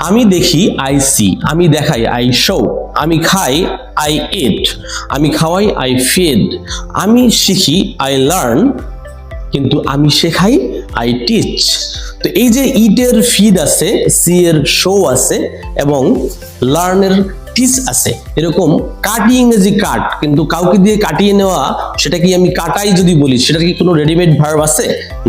আমি দেখি I C আমি দেখাই আই শো আমি খাই আই এট আমি খাওয়াই আই ফেড আমি শিখি আই লার্ন কিন্তু আমি শেখাই আই টিচ তো এই যে ইটের ফিড আছে সি এর শো আছে, এবং লার্নের টিচ আছে। এরকম কাটি ইংরেজি কাট, কিন্তু কাউকে দিয়ে কাটিয়ে নেওয়া সেটা কি আমি কাটাই যদি বলি সেটা কি কোনো রেডিমেড ভার্ব আছে?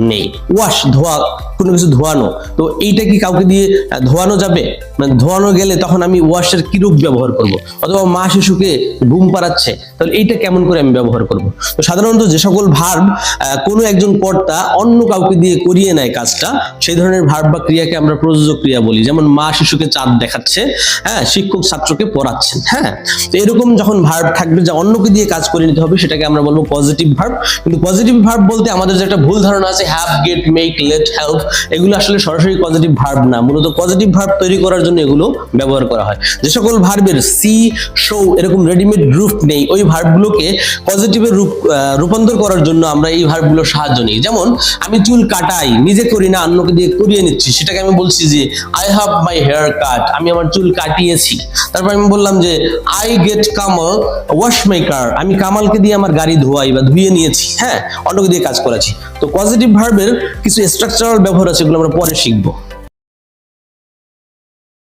নেই। ওয়াশ ধোয়া, কোনো কিছু ধোয়ানো। তো এইটা কি কাউকে দিয়ে ধোয়ানো যাবে? মানে ধোয়ানো গেলে তখন আমি ওয়াশের কি রূপ ব্যবহার করব? অথবা মা শিশুকে ঘুম পাড়াচ্ছে, তাহলে এইটা কেমন করে আমি ব্যবহার করব? তো সাধারণত যে সকল ভার্ব কোনো একজন কর্তা অন্য কাউকে দিয়ে করিয়ে নেয় কাজটা, সেই ধরনের ভার্ব বা ক্রিয়াকে আমরা প্রযোজক ক্রিয়া বলি। যেমন মা শিশুকে চাঁদ দেখাচ্ছে হ্যাঁ শিক্ষক ছাত্রকে পড়াচ্ছেন হ্যাঁ? তো এরকম যখন ভার্ব থাকবে যে অন্যকে দিয়ে কাজ করে নিতে হবে, সেটাকে আমরা বলব পজিটিভ ভার্ব কিন্তু পজিটিভ ভার্ব বলতে আমাদের যে একটা ভুল ধারণা আছে have get make let help এগুলো আসলে সরাসরি পজিটিভ ভার্ব না। মূলত পজিটিভ ভার্ব তৈরি করার জন্য এগুলো ব্যবহার করা হয়। যে সকল ভার্বের সি শো এরকম রেডিমেড রূপ নেই, ওই ভার্বগুলোকে পজিটিভের রূপ রূপান্তর করার জন্য আমরা এই ভার্বগুলোর সাহায্য নিই। যেমন, আমি চুল কাটাই, নিজে করি না, অন্যকে দিয়ে করিয়ে নিচ্ছি। সেটাকে আমি বলছি যে I have my hair cut আমি আমার চুল কাটিয়েছি। তারপর আমি বললাম যে I get Kamal wash maker আমি কামালকে দিয়ে আমার গাড়ি ধোয়াই বা ধুয়ে নিয়েছি হ্যাঁ অন্যকে দিয়ে কাজ করেছি তো পজিটিভ ভার্বের কিছু স্ট্রাকচারাল ব্যবহার আছে, এগুলো আমরা পরে শিখব।